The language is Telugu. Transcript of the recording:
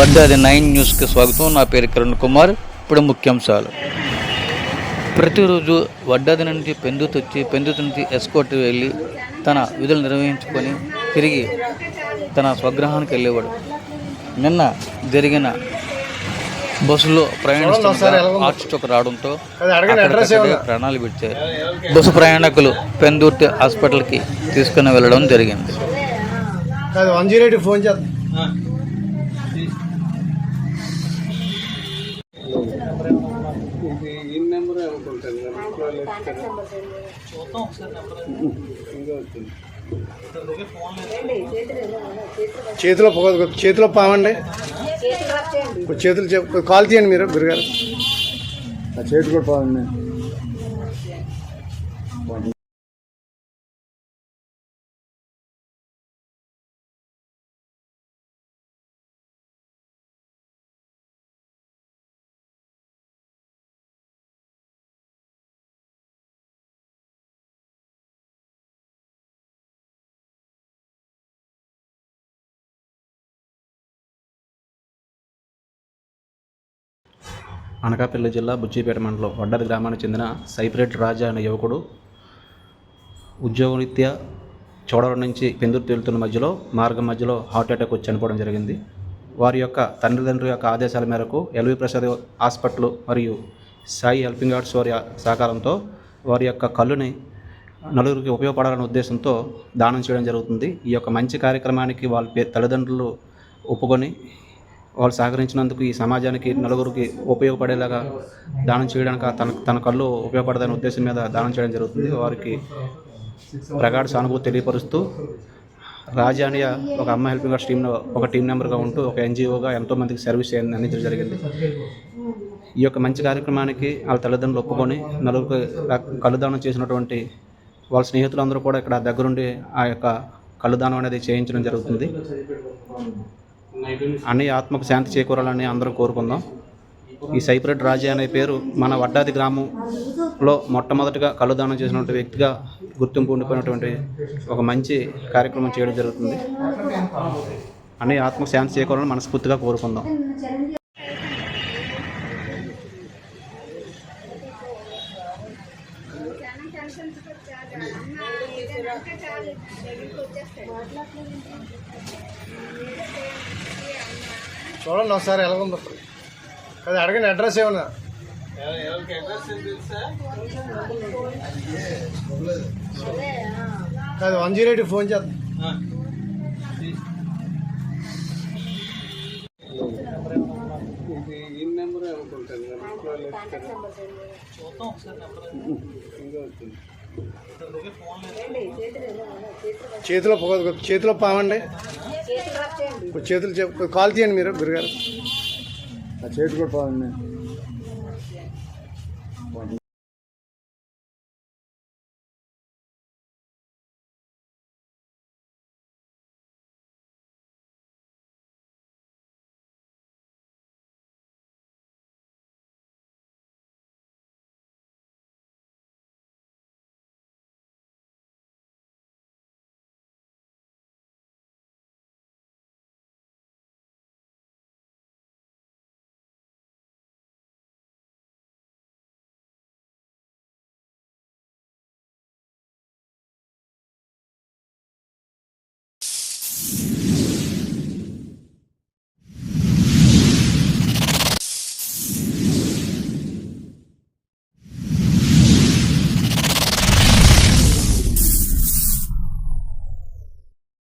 వడ్డాది నైన్ న్యూస్కి స్వాగతం. నా పేరు కిరణ్ కుమార్. ఇప్పుడు ముఖ్యాంశాలు. ప్రతిరోజు వడ్డాది నుండి పెందుతు వచ్చి పెందుతు నుంచి ఎస్కోట్ వెళ్ళి తన విధులు నిర్వహించుకొని తిరిగి తన స్వగ్రహానికి వెళ్ళేవాడు. నిన్న జరిగిన బస్సులో ప్రయాణిస్తున్న ఆర్చ్ చొక్క రావడంతో ప్రాణాలు విడిచారు బస్సు ప్రయాణికులు పెందుర్తి హాస్పిటల్కి తీసుకుని వెళ్ళడం జరిగింది. కాదు చేద్దాం చేతిలో పొగ చేతిలో పామండి కొంచెం చేతులు కాల్ తీయండి మీరు గురుగారు. ఆ చేతి కూడా పావండి. అనకాపల్లి జిల్లా బుచ్చిపేట మండలం వడ్డది గ్రామానికి చెందిన సైపరేట్ రాజా అనే యువకుడు ఉద్యోగరీత్యా చోడవరం నుంచి పెందుర్తి వెళ్తున్న మధ్యలో మార్గం మధ్యలో హార్ట్ అటాక్ వచ్చి చనిపోవడం జరిగింది. వారి యొక్క తండ్రిదండ్రుల యొక్క ఆదేశాల మేరకు ఎల్వి ప్రసాద్ హాస్పిటల్ మరియు సాయి హెల్పింగ్ ఆర్ట్స్ వారి సహకారంతో వారి యొక్క కళ్ళుని నలుగురికి ఉపయోగపడాలనే ఉద్దేశంతో దానం చేయడం జరుగుతుంది. ఈ యొక్క మంచి కార్యక్రమానికి వాళ్ళ తల్లిదండ్రులు ఒప్పుకొని వాళ్ళు సహకరించినందుకు ఈ సమాజానికి నలుగురికి ఉపయోగపడేలాగా దానం చేయడానికి తన తన కళ్ళు ఉపయోగపడదనే ఉద్దేశం మీద దానం చేయడం జరుగుతుంది. వారికి ప్రగాఢ సానుభూతి తెలియపరుస్తూ రాజానియ ఒక అమ్మ హెల్పింగ్ గార్డ్ టీంలో ఒక టీం మెంబర్గా ఉంటూ ఒక ఎన్జిఓగా ఎంతోమందికి సర్వీస్ చేయని అందించడం జరిగింది. ఈ యొక్క మంచి కార్యక్రమానికి వాళ్ళ తల్లిదండ్రులు ఒప్పుకొని నలుగురికి కళ్ళు దానం చేసినటువంటి వాళ్ళ స్నేహితులందరూ కూడా ఇక్కడ దగ్గరుండి ఆ యొక్క కళ్ళు దానం అనేది చేయించడం జరుగుతుంది. అన్ని ఆత్మకు శాంతి చేకూరాలని అందరం కోరుకుందాం. ఈ సైప్రెడ్ రాజా అనే పేరు మన వడ్డాది గ్రామంలో మొట్టమొదటిగా కళ్ళు దానం చేసినటువంటి వ్యక్తిగా గుర్తింపు ఉండిపోయినటువంటి ఒక మంచి కార్యక్రమం చేయడం జరుగుతుంది. అన్ని ఆత్మకు శాంతి చేకూరాలని మనస్ఫూర్తిగా కోరుకుందాం. చూడండి ఒకసారి ఎలా ఉందో. అది అడగండి అడ్రస్ ఏమన్నా. కాదు వన్ జీరో ఎయిట్ ఫోన్ చేద్దాం. చేతిలో పొగ చేతిలో పామండి కొంచెం చేతులు చెప్- కాల్ తీయండి మీరు గురుగారు. ఆ చేతి కూడా పావండి.